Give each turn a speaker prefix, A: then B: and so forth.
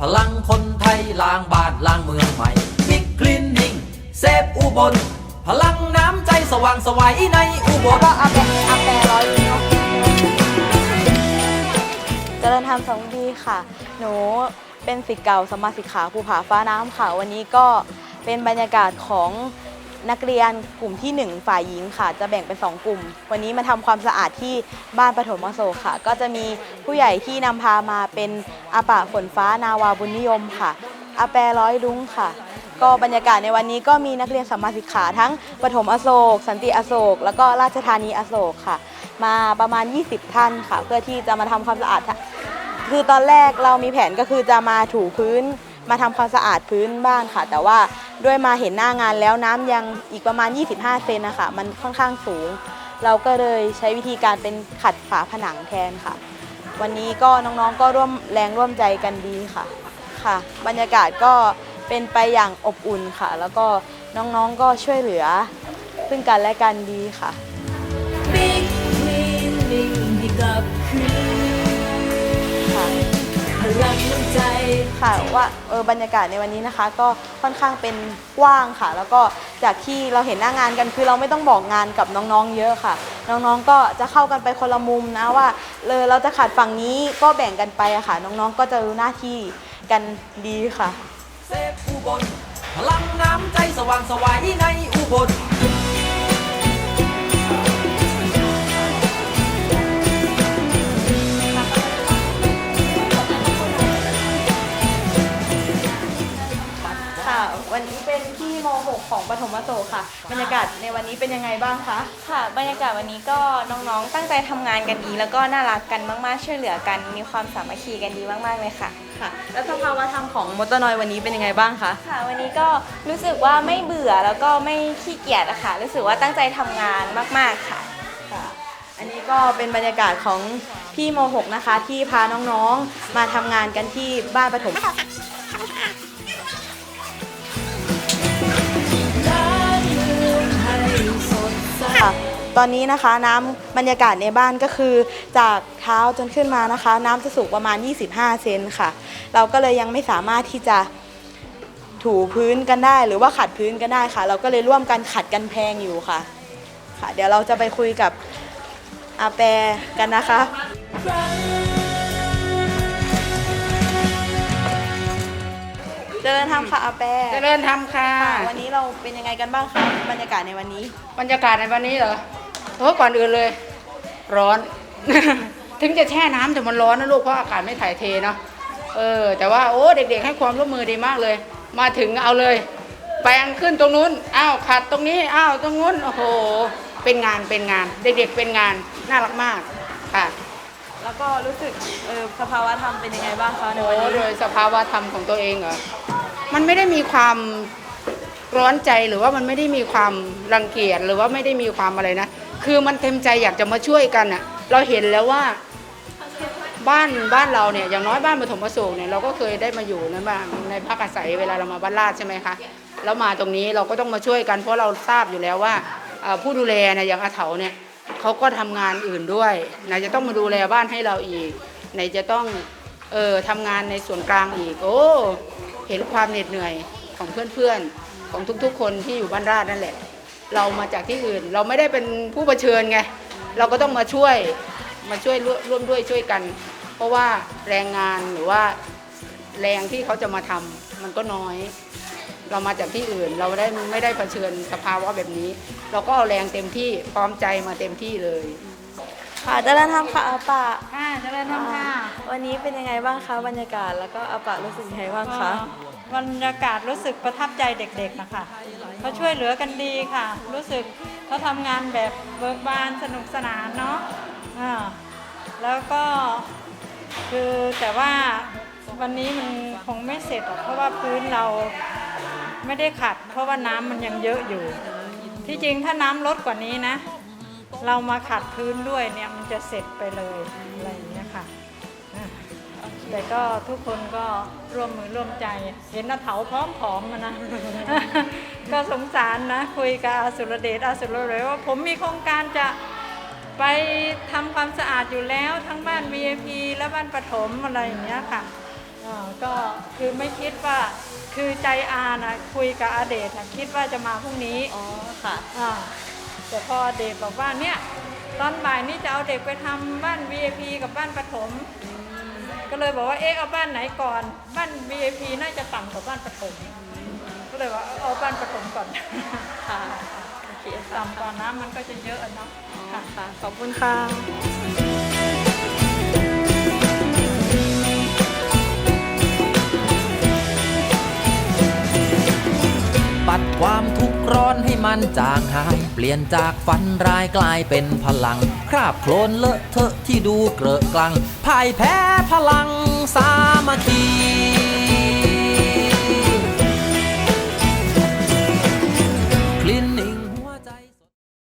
A: พลังคนไทยล้างบ้านล้างเมืองใหม่บิ๊กคลินนิ่งเซฟอุบล พลังน้ำใจสว่างสวัยในอุบล
B: ก็อาแปะอาแปะร้อยเนาะเจริญธรรมสองดีค่ะ หนูเป็นศิษย์เก่าสมมาสิกขาภูผาฟ้าน้ำค่ะ วันนี้ก็เป็นบรรยากาศของ นักเรียนกลุ่มที่ 1 ฝ่ายหญิงค่ะ จะแบ่งเป็น 2 กลุ่ม วันนี้มาทำความสะอาดที่บ้านปฐมอโศกค่ะ ก็จะมีผู้ใหญ่ที่นำพามาเป็นอาปะฝนฟ้านาวาบุญนิยมค่ะอาแปรร้อยรุ้งค่ะ ก็บรรยากาศในวันนี้ก็มีนักเรียนสัมมาสิกขาทั้งปฐมอโศก สันติอโศก แล้วก็ราชธานีอโศกค่ะ มาประมาณ 20 ท่านค่ะ เพื่อที่จะมาทำความสะอาด คือตอนแรกเรามีแผนก็คือจะมาถูพื้นมาทำความสะอาดพื้นบ้านค่ะ แต่ว่า ด้วยมาเห็นหน้างานแล้วน้ำยังอีกประมาณ 25 เซนนะคะมันค่อนข้างสูง เราก็เลยใช้วิธีการเป็นขัดฝาผนังแทนค่ะ วันนี้ก็น้องๆก็ร่วมแรงร่วมใจกันดีค่ะค่ะ บรรยากาศก็เป็นไปอย่างอบอุ่นค่ะ แล้วก็น้องๆก็ช่วยเหลือซึ่งกันและกันดีค่ะ
C: ค่ะ ใจ
B: ค่ะว่าเออบรรยากาศในวันนี้นะคะ ก็ค่อนข้างเป็นกว้างค่ะ แล้วก็จากที่เราเห็นหน้างานกันคือเราไม่ต้องบอกงานกับน้องๆเยอะค่ะ น้องๆก็จะเข้ากันไปคนละมุมนะว่าเลยเราจะขาดฝั่งนี้ก็แบ่งกันไปอะค่ะ น้องๆก็จะรู้หน้าที่กันดีค่ะ
A: เซฟอุบลพลังน้ำใจสว่างสวัยในอุบล
B: ปฐมอโศกค่ะ บรรยากาศในวันนี้เป็นยังไงบ้างคะ
D: ค่ะบรรยากาศวันนี้ก็น้องๆ ตั้งใจทำงานกันดี แล้วก็น่ารักกันมากๆ ช่วยเหลือกัน มีความสามัคคีกันดีมากๆเลยค่ะ
B: ค่ะ แล้วสภาวะธรรมของมอเตอร์นอยวันนี้เป็นยังไงบ้างคะ
D: ค่ะ วันนี้ก็รู้สึกว่าไม่เบื่อแล้วก็ไม่ขี้เกียจอะค่ะ รู้สึกว่าตั้งใจทำงานมากๆค่ะ
B: ค่ะ อันนี้ก็เป็นบรรยากาศของพี่ม .6 นะคะ ที่พาน้องๆ มาทำงานกันที่บ้านปฐมค่ะ ตอนนี้นะคะน้ำบรรยากาศในบ้านก็คือ จากเท้าจนขึ้นมานะคะ น้ำจะสูงประมาณ 25 เซนค่ะ เราก็เลยยังไม่สามารถที่จะถูพื้นกันได้ หรือว่าขัดพื้นกันได้ค่ะ เราก็เลยร่วมกันขัดกันแพงอยู่ค่ะ ค่ะ เดี๋ยวเราจะไปคุยกับอาแปรกันนะคะ ริญธรรมค่ะอาแปร
E: เจริญธรรมค่ะ
B: ค่ะวันนี้เราเป็นยังไงกันบ้างคะบรรยากาศในวันนี้
E: บรรยากาศในวันนี้เหรอโอ้ก่อนอื่นเลย ร้อน ถึงจะแช่น้ำแต่มันร้อนนะลูกเพราะอากาศไม่ถ่ายเทเนาะเออ แต่ว่าโอ้เด็กๆให้ความร่วมมือดีมากเลย มาถึงเอาเลย แปลงขึ้นตรงนู้นอ้าวขัดตรงนี้อ้าวตรงนู้นโอ้โห เป็นงานเป็นงาน เด็กๆเป็นงานน่ารักมากค่ะ
B: แล้วก็รู้สึกเออสภาวะธรรมเป็นยังไงบ้างคะใน
E: โอ้
B: วันนี้
E: โดยสภาวะธรรมของตัวเองเหรอ มันไม่ได้มีความร้อนใจหรือว่ามันไม่ได้มีความรังเกียจหรือว่าไม่ได้มีความอะไรนะ คือมันเต็มใจอยากจะมาช่วยกันอะเราเห็นแล้วว่าบ้านบ้านเราเนี่ยอย่างน้อยบ้านปฐมประสงค์เนี่ยเราก็เคยได้มาอยู่ในบ้านในพักอาศัยเวลาเรามาบ้านลาดใช่ไหมคะแล้วมาตรงนี้เราก็ต้องมาช่วยกัน เพราะเราทราบอยู่แล้วว่าผู้ดูแลเนี่ยอย่างอาเถาเนี่ยเขาก็ทำงานอื่นด้วยไหนจะต้องมาดูแลบ้านให้เราอีกไหนจะต้องเออทำงานในส่วนกลางอีก โอ้ เห็นความเหน็ดเหนื่อยของเพื่อนๆ ของทุกๆ คนที่อยู่บ้านราชนั่นแหละ เรามาจากที่อื่นเราไม่ได้เป็นผู้เผชิญไง เราก็ต้องมาช่วยมาช่วยร่วมด้วยช่วยกัน เพราะว่าแรงงานหรือว่าแรงที่เขาจะมาทำมันก็น้อย เรามาจากที่อื่น เราได้ไม่ได้เผชิญสภาวะแบบนี้ เราก็เอาแรงเต็มที่พร้อมใจมาเต็มที่เลย
B: ค่ะเจริญธรรมค่ะอาปะ
F: ค่ะเจริญธรรมค่ะ
B: วันนี้เป็นยังไงบ้างคะบรรยากาศแล้วก็อาปะรู้สึกยังไงบ้างคะ
F: บรรยากาศรู้สึกประทับใจเด็กๆนะคะเขาช่วยเหลือกันดีค่ะ รู้สึกเขาทำงานแบบเบิกบานสนุกสนานเนาะอ่าแล้วก็คือแต่ว่าวันนี้มันคงไม่เสร็จหรอกเพราะว่าพื้นเราไม่ได้ขัด เพราะว่าน้ำมันยังเยอะอยู่ ที่จริงถ้าน้ำลดกว่านี้นะ เรามาขัดพื้นด้วยเนี่ยมันจะเสร็จไปเลยอะไรอย่างเงี้ยค่ะอ่าแต่ก็ทุกคนก็ร่วมมือร่วมใจ เห็นน้าเถาพร้อมผอมๆมานะ ก็สงสารนะ คุยกับอาสุรเดชอาสุรเดชว่าผมมีโครงการจะไปทำความสะอาดอยู่แล้วทั้งบ้าน VIP และบ้านปฐมอะไรอย่างเงี้ยค่ะอ่าก็คือไม่คิดว่าคือใจอานะคุยกับอาเดชนะคิดว่าจะมาพรุ่งนี้
B: อ๋อค่ะ
F: อ่า แต่พอเด็กบอกว่าเนี่ยตอนบ่ายนี้จะเอาเด็กไปทำบ้าน VIP กับบ้านปฐมก็เลยบอกว่าเอ๊ะเอาบ้านไหนก่อน บ้าน VIP น่าจะต่ำกว่าบ้านปฐมก็เลยว่าเอาบ้านปฐมก่อน
B: ค่ะโอเคค่ะ
F: ต่ำกว่าน้ำมันก็จะเยอะอะเนาะ
B: อ๋อ
F: ค่ะ
B: ค่ะขอบคุณค่ะ
A: มันจางหาย เปลี่ยนจากฝันร้ายกลายเป็นพลัง คราบโคลนเลอะเทอะที่ดูเกลอะกลังพ่ายแพ้พลังสามัคคี